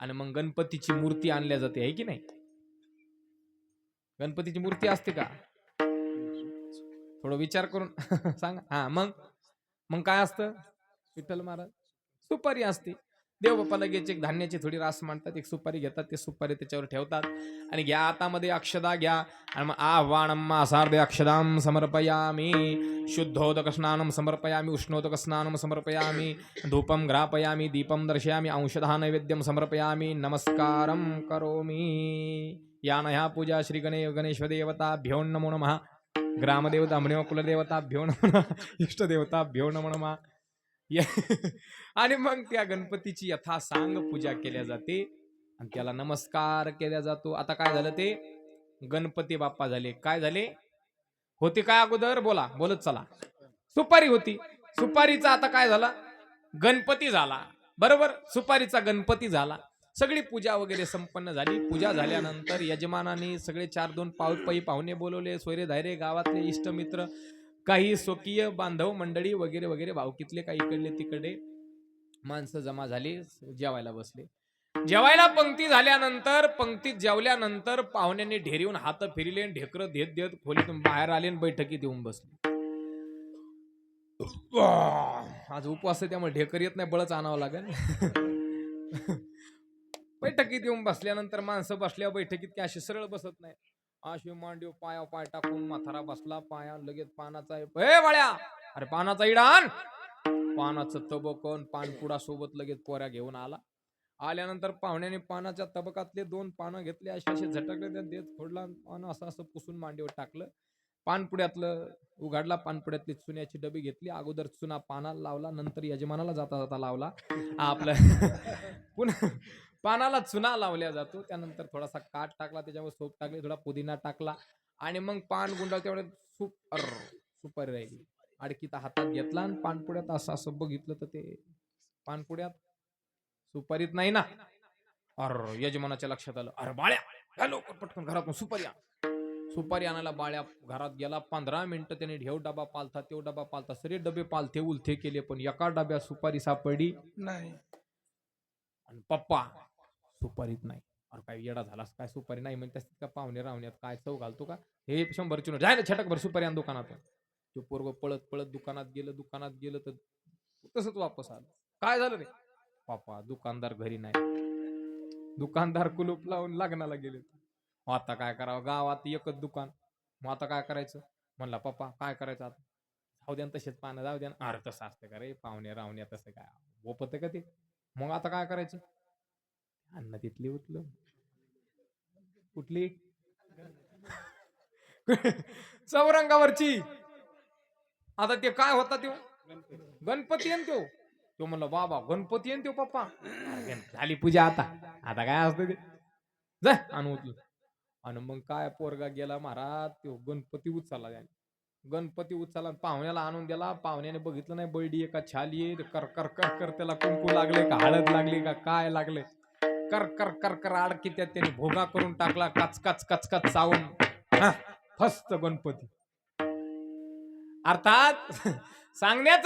आणि मग गणपतीची मूर्ती आणल्या जाते आहे की नाही? गणपतीची मूर्ती असते का? थोडं विचार करून सांगा. हा मग? मग काय असतं? विठ्ठल महाराज? सुपारी असते. देवबाप्पा लगेच एक धान्याची थोडी रास मांडतात एक सुपारी घेतात ते सुपारी त्याच्यावर ठेवतात. आणि घ्या हातामध्ये अक्षदा घ्या. आणि मग आह्वानम सार्धे अक्षदाम समर्पयामी. शुद्धोदक स्नानम समर्पयामी उष्णोदक स्नानम समर्पयामी. धूपम घ्रापयामी दीपम दर्शयामी अंशधा नैवेद्यम समर्पयामी. नमस्कारम करोमी. या ह्या पूजा श्री गणे गणेशदेवताभ्यो नमो नमः. ग्रामदेवता म्हणेव कुलदेवताभ्यो नमो नमः. इष्टदेवताभ्यो नमो नमः. या- आणि मग त्या गणपतीची यथासांग पूजा केल्या जाते. आणि त्याला नमस्कार केला जातो. आता काय झालं ते? गणपती बाप्पा झाले. काय झाले? होते काय अगोदर? बोला. बोलत चला. सुपारी होती. सुपारीचा आता काय झाला? गणपती झाला. बरोबर? सुपारीचा गणपती झाला. सगळी पूजा वगैरे संपन्न झाली. पूजा झाल्यानंतर यजमानाने सगळे चार दोन पाव पै पाहुणे बोलवले. सोयरे धायरे गावातले इष्टमित्र काही स्वकीय बांधव मंडळी वगैरे वगैरे भावकीतले काही इकडले तिकडे माणसं जमा झाली जेवायला बसले. जेवायला पंक्ती झाल्यानंतर पंक्तीत जेवल्यानंतर पाहुण्यांनी ढेरीहून हात फिरले आणि देत देत खोलीतून बाहेर आले आणि बैठकीत येऊन बसले. आज उपवास आहे त्यामुळे ढेकर येत नाही बळच आणावं लागेल. बैठकीत येऊन बसल्यानंतर माणसं बसल्या बैठकीत की अशी सरळ बसत नाही. अशी मांडीव पाया पाय टाकून माथारा बसला पाया लगेच पानाचा हे बाळ्या अरे पानाचा इडान पानाचं तबकन पानपुडा सोबत लगेच पोऱ्या घेऊन आला. आल्यानंतर पाहुण्याने पानाच्या तबकातले दोन पानं घेतले असे असे झटकले त्या देत फोडला पान असं असं पुसून मांडीवर टाकलं. पानपुड्यातलं उघडला पानपुड्यातली चुन्याची डबी घेतली. अगोदर चुना पानाला लावला नंतर यजमानाला जाता जाता लावला. आपलं पुन्हा पानाला चुना लावल्या जातो. त्यानंतर थोडासा काठ टाकला त्याच्यावर सोप टाकली थोडा पुदिना टाकला आणि मग पान गुंडाळ तेवढे सूप अर सुपारी राहिली. अडकीता हातात घेतला आणि पानपुड्यात असं असं बघितलं तर ते पानपुड्यात सुपारीत नाही ना. अर यजमानाच्या लक्षात आलं. अरे बाळ्या लवकर पटकन घरातून सुपारी सुपारी आणायला बाळ्या घरात गेला. पंधरा मिनिटं त्याने ढेव डबा पालथा तेव डबा पालथा सगळे डबे पालथे उलथे केले पण एका डब्यात सुपारी सापडली नाही. आणि पप्पा सुपारीत नाही. अरे काय येडा झालास काय सुपारी नाही म्हणजे त्यास का पाहुणे रावण्यात काय चव घालतो का? हे शंभर चुन जाय ना छटक भर सुपारी आण दुकानात तो पोरग पळत पळत दुकानात गेलं दुकानात गेलं तर तसंच वापस आलं. काय झालं रे? पापा दुकानदार घरी नाही. दुकानदार कुलूप लावून लग्नाला गेले. आता काय करावं? गावात एकच दुकान. मग आता काय करायचं? म्हणला पप्पा काय करायचं आता? जाऊ द्या तसेच पानं जाऊ द्या अरे तसं असतं का रे? पाहुणे रावण्या तसं काय? ओपत का ते? मग आता काय करायचं? अन्न तिथली उठलं. कुठली चौरंगावरची. आता ते काय होता त्यो? गणपती येन त्यो. तो म्हणला बाबा गणपती येन त्यो पप्पा. झाली पूजा आता. आता काय असतं ते? जा आणू उचलून. आणि मग काय पोरगा गेला महाराज त्यो गणपती उचलला त्याने. गणपती उचलला आणि पाहुण्याला आणून दिला. पाहुण्याने बघितलं नाही बळडी एका का छाली कर कर कर कर त्याला कुंकू लागले का? हळद लागली का? काय लागले? कर कर कर कर आडकी त्यात त्याने? भोगा करून टाकला कच कच कच कच चावून. फस्त गणपती. अर्थात सांगण्याचं